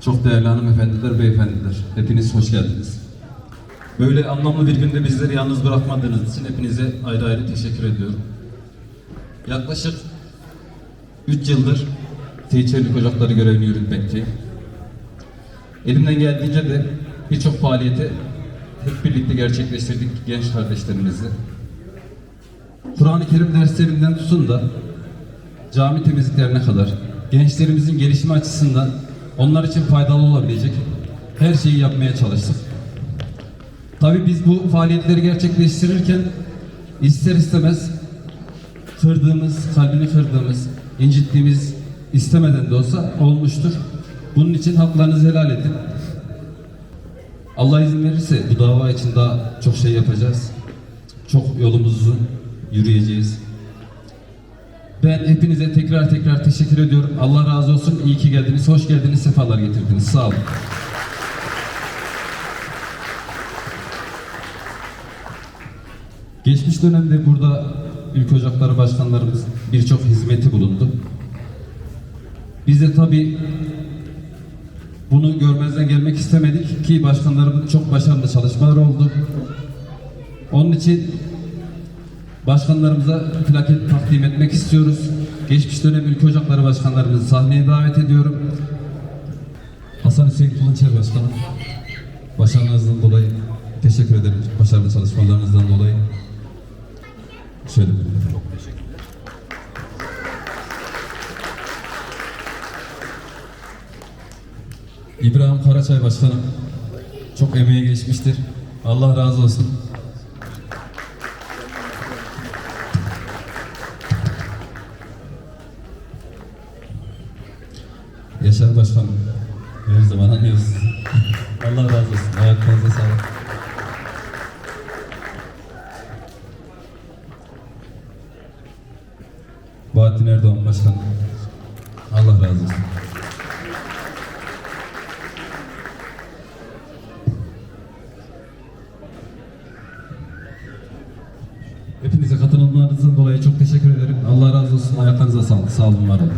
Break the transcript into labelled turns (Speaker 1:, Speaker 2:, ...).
Speaker 1: çok değerli hanımefendiler, beyefendiler. Hepiniz hoş geldiniz. Böyle anlamlı bir günde bizleri yalnız bırakmadığınız için hepinize ayrı ayrı teşekkür ediyorum. Yaklaşık 3 yıldır Teğçerlik Ocakları görevini yürütmekteyim. Elimden geldiğince de birçok faaliyeti hep birlikte gerçekleştirdik genç kardeşlerimizle. Kur'an-ı Kerim derslerinden tutun da cami temizliklerine kadar gençlerimizin gelişimi açısından onlar için faydalı olabilecek her şeyi yapmaya çalıştık. Tabii biz bu faaliyetleri gerçekleştirirken ister istemez kırdığımız, kalbini kırdığımız, incittiğimiz istemeden de olsa olmuştur. Bunun için haklarınızı helal edin. Allah izin verirse bu dava için daha çok şey yapacağız. Çok yolumuzu yürüyeceğiz. Ben hepinize tekrar tekrar teşekkür ediyorum. Allah razı olsun. İyi ki geldiniz. Hoş geldiniz. Sefalar getirdiniz. Sağ olun. Geçmiş dönemde burada Ülke Ocakları Başkanlarımız birçok hizmeti bulundu. Biz de tabii bunu görmezden gelmek istemedik ki başkanlarımın çok başarılı çalışmalar oldu. Onun için başkanlarımıza plaket takdim etmek istiyoruz. Geçmiş dönem Ülke Ocakları Başkanlarımızı sahneye davet ediyorum. Hasan Hüseyin Kulunçer Başkanım, başarınızdan dolayı teşekkür ederim. Başarılı çalışmalarınızdan dolayı. Şöyle buyurun. İbrahim Karaçay Başkanım çok emeği geçmiştir. Allah razı olsun. Yaşar Başkanım her zaman anlıyoruz sizi. Allah razı olsun. Ayaklarınıza sağlık. Bahattin Erdoğan Başkanım. Allah razı olsun. Hepinize katılımlarınızdan dolayı çok teşekkür ederim. Allah razı olsun. Ayaklarınıza sağlık. Sağ olun, var olun.